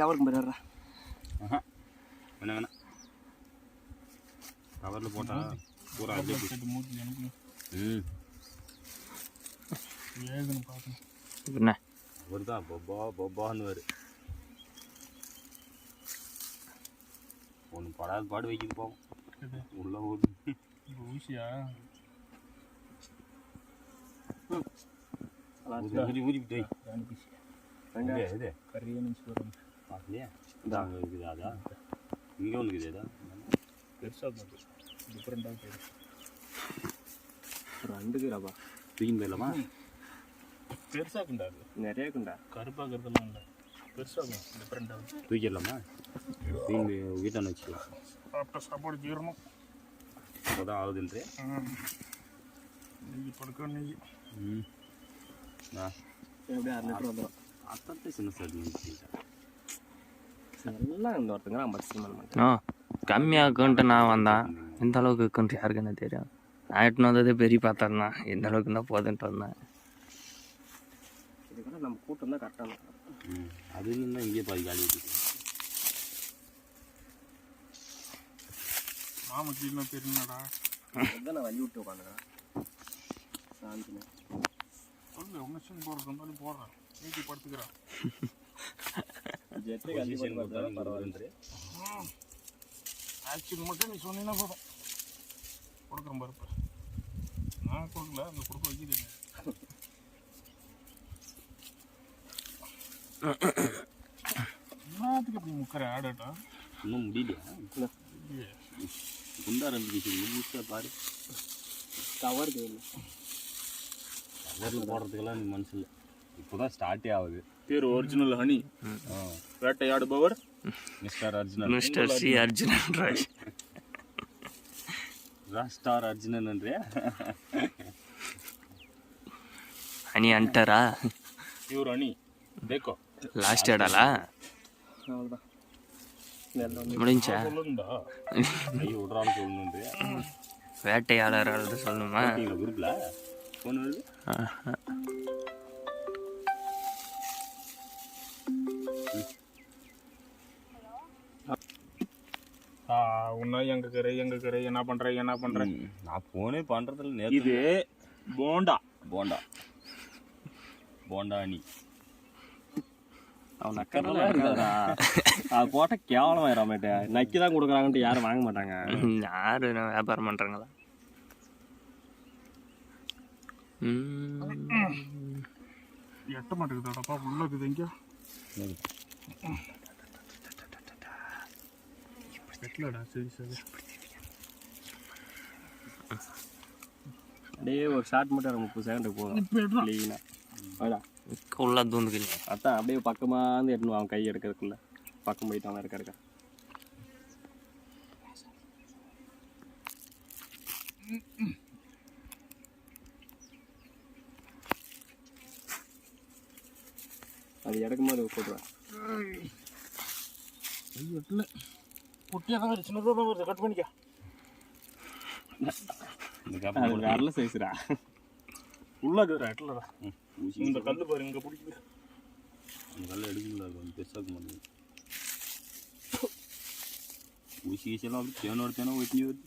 கவருக்கு போயிடுறா ஆஹா. வேணாம் வேணாம் கவரில் போட்டால் பூரா போய் ம். வேகணும் பார்க்கணும். என்ன? அவர் தான் பொப்பா பொப்பான்னு வரு ஒன்று படாத பாடு வைக்கிது போவோம். உள்ள ஓடு ஊசியா? ஊதி ஊதி வை ரெண்டு இது. வரும் பார்க்கலையா இந்த அங்கே இருக்குது அதா இங்கே ஒன்று இருக்குது அதா பெருசாக பார்த்து டிஃப்ரெண்ட்டாக தெரியும் ரெண்டுக்குறாப்பா தூக்கின்னு போயிடலாமா பெருசாக குண்டாது நிறைய இருக்குண்டா கருப்பாக இருக்கிறதுலாம் இல்லை பெருசாக டிஃப்ரெண்ட்டாக தூக்கிடலாமா தூக்கி வீட்டான வச்சுக்கலாம் சாப்பிட்ட சாப்பாடு ஜீரணம் அப்போ தான் ஆகுதுன்றே நெய் படுக்க நெய் ம் ஆ எப்படியும் அரை லிட்டர் வந்துடும் அத்தத்தை சின்ன சார் எல்லாம் இந்த ஒருத்தங்க மட்டும் ஆ கம்மியாக இருக்குன்ட்டு நான் வந்தேன் இந்த அளவுக்கு இருக்குன்ட்டு யாருக்கு என்ன தெரியும். நான் எட்டுன்னு வந்ததே பெரிய தான். எந்த அளவுக்கு இருந்தால் போதுன்ட்டு வந்தேன். இதுக்கெல்லாம் நம்ம கூட்டம் தான் கரெக்டாக அது இருந்தால் இங்கேயே பாதி காலி மாம கீழே நான் வழி விட்டு உட்காந்துக்கிறேன் சாந்தினு சொல்லு ஒன்று போடுறது இருந்தாலும் போடுறேன். நீட்டி படுத்துக்கிறேன். பொசிஷன் கண்டிப்பாக கொடுத்தா பரவாயில்ல ஆக்சுவல் மட்டும் நீ சொன்னீங்கன்னா போதும். கொடுக்குறேன் பருப்பு நான் கொடுக்கல அந்த கொடுக்க வைக்கிது என்னத்துக்கு இப்படி முக்கிற ஆடாட்டா இன்னும் முடியலையா? குண்டா ஆரம்பிச்சு முடிச்சா பாரு. இல்லை கவரில் போடுறதுக்கெல்லாம் எனக்கு மனசு இல்லை. இப்போ தான் ஸ்டார்ட்டே ஆகுது. பேர் original honey. வேட்டையாடுபவர் mister Arjunan mister C Arjunan Raj star அர்ஜுனன்ன்றே honey அன்டரா இவர் ஹனி. தேக்கோ லாஸ்ட் இடலா அவ்வளோதான் எல்லாம் வந்து முடிஞ்சா? சொல்லுண்டா. கை உன்ன எங்க கரை எங்க கரை என்ன பண்ற என்ன பண்ற? ம், நான் ஃபோனே பண்ணுறதில்ல நேற்று இது போண்டா. போண்டா. போண்டா அணி அவன் நக்கறதெல்லாம் இருக்காதுடா. அது போட்டால் கேவலமாயிரும் மேட்டே நக்கி தான் கொடுக்குறாங்கன்ட்டு யாரும் வாங்க மாட்டாங்க. யாரு வியாபாரம் பண்ணுறாங்களா எட்ட மாட்டேங்குதாடப்பா உள்ள இருக்குது எங்க? எட்டலடா சரி சரி அப்படியே ஒரு ஷார்ட் மட்டும் ஒரு முப்பது செகண்ட் போதும் க்ளீனாக அடா உள்ள தூந்துக்கல அதான் அப்படியே பக்கமாக வந்து எட்டணும் அவன் கை எடுக்கிறதுக்குள்ள பக்கம் போயிட்டு அவன் இருக்க அது இறக்கும் போது போட்டுருவேன் எட்டல குட்டியாக தான் வருது சின்னதாக தான் வருது கட் பண்ணிக்க இந்த அது கப்பல் வரல சைஸ்ரா உள்ள இருக்குதுடா எட்டலடா ஊசி இந்த கல் பாரு இங்க பிடிக்குது அந்த கல்லை எடுக்கல அது கொஞ்சம் பெருசாக இருக்க மாட்டேங்குது ஊசி கீசெல்லாம் அப்படி தேனோட தேனோ வெட்டி வருது